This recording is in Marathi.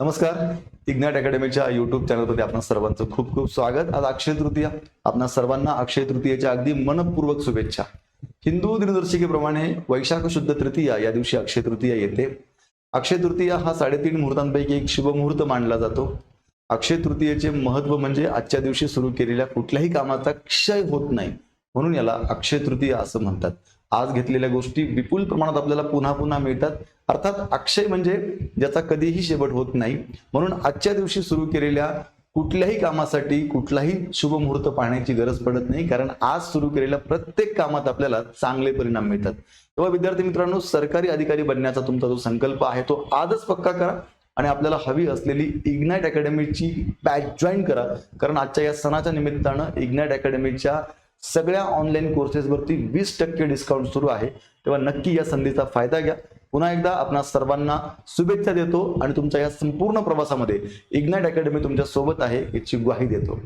नमस्कार. इग्नाट अकॅडमीच्या युट्यूब चॅनलमध्ये आपण सर्वांचं खूप खूप स्वागत. आज अक्षय तृतीया. आपणा सर्वांना अक्षय तृतीयेच्या अगदी मनपूर्वक शुभेच्छा. हिंदू दिनदर्शिकेप्रमाणे वैशाख शुद्ध तृतीया या दिवशी अक्षय तृतीया येते. अक्षय तृतीया हा साडेतीन मुहूर्तांपैकी एक शुभ मुहूर्त मानला जातो. अक्षय तृतीयेचे महत्त्व म्हणजे आजच्या दिवशी सुरू केलेल्या कुठल्याही कामाचा क्षय होत नाही. म्हणून याला अक्षय तृतीया असं म्हणतात. आज घेतलेल्या गोष्टी विपुल प्रमाणात आपल्याला पुन्हा पुन्हा मिळतात. अर्थात अक्षय म्हणजे ज्याचा कधीही शेवट होत नाही. म्हणून आजच्या दिवशी सुरू केलेल्या कुठल्याही कामासाठी कुठलाही शुभ मुहूर्त पाहण्याची गरज पडत नाही. कारण आज सुरू केलेल्या प्रत्येक कामात आपल्याला चांगले परिणाम मिळतात. तेव्हा विद्यार्थी मित्रांनो सरकारी अधिकारी बनण्याचा तुमचा जो संकल्प आहे तो आजच पक्का करा आणि आपल्याला हवी असलेली इग्नाइट अकॅडमीची बॅच जॉईन करा. कारण आजच्या या सणाच्या निमित्तानं इग्नाइट अकॅडमीच्या सगळ्या ऑनलाईन कोर्सेसवरती वीस टक्के डिस्काउंट सुरू आहे. तेव्हा नक्की या संधीचा फायदा घ्या. पुन्हा एकदा आपणा सर्वांना शुभेच्छा देतो आणि तुमच्या या संपूर्ण प्रवासामध्ये इग्नाइट अकॅडमी तुमच्यासोबत आहे याची ग्वाही देतो.